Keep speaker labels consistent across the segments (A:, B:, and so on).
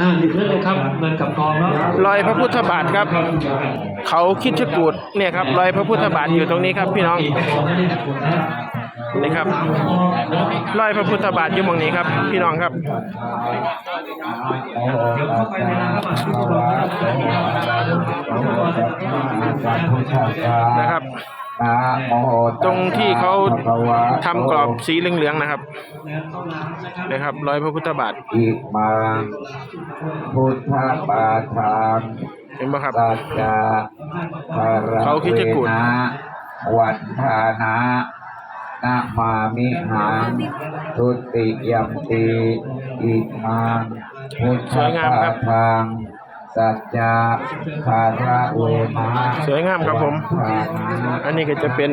A: อ่าหยิบได้เลยครับเงินกับทองเนาะ
B: รอยพระพุทธบาทครับ เขาคิดชะกูดเนี่ยครับรอยพระพุทธบาทอยู่ตรงนี้ครับ พี่น้อง
A: นี่
B: ครับรอยพระพุทธบาทอยู่หมองนี้ครับ พี่น้องครับ
A: นะ
B: ครับ ตรงที่เขาทำกรอบสีเหลืองๆนะครับนะครับรอยพระพุทธบาท
C: อิมาพุทธปาทาน
B: เห็นไหมครับ
C: สัจจะภาระ
B: เขาคิดจะกุด
C: เวนะวันทานะนามามิหังทุติยัมปีอิมังพุทธ
B: สวยงาม
C: ปา
B: ครับ
C: ทาง สัจจะภาระเวนะ
B: สวยงามครับผม
C: วันทานะ
B: อันนี้ก็จะเป็น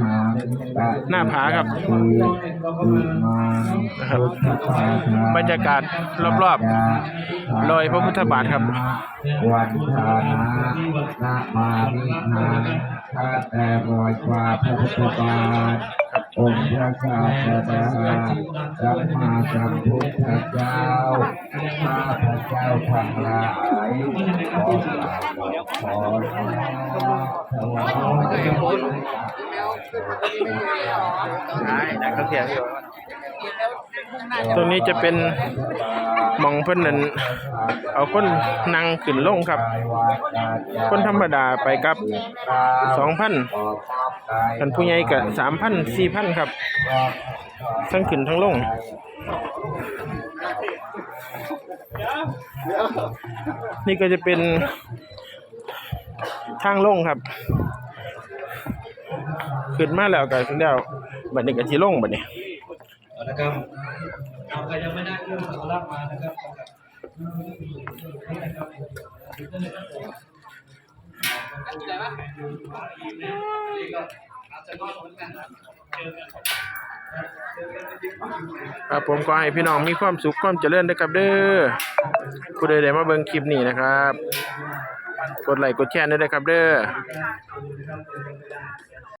C: มามิหัง
B: หน้าผาครับ
C: อิมัง
B: นะครับ
C: พุทธปาทาง
B: บรรยากาศรอบๆรอยพระพุทธบาทครับ
C: วันทานะนะมามิหังข้าแต่รอยความพระพุทธบาท องค์พระศาสดาสัมมาสัมพุทธเจ้าข้าพระเจ้าทั้งหลายขอกราบขอน้อมถวาย
B: ตรงนี้จะเป็นห มองเพิ่นนั่นเอาคนนั่งขึ้นลงครับ คนธรรมดาไปกับสองพันท่านผู้ใหญ่ก็สามพันสี่พันครับ ทั้งขึ้นทั้งลงนี่ก็จะเป็นทางลงครับ ขึ้นมาแล้วก็ขึ้นแล้วบัดนี้ก็สิลงบัดนี้
A: นะครับเอาใครยังไม่ได้เรื่องสักการะมานะครับ
B: ครับผมก็ให้พี่น้องมีความสุขความเจริญด้วยครับเด้อผู้ใดได้มาเบิ่งคลิปนี้นะครับ กดไลค์กดแชร์ด้วยนะครับเด้อ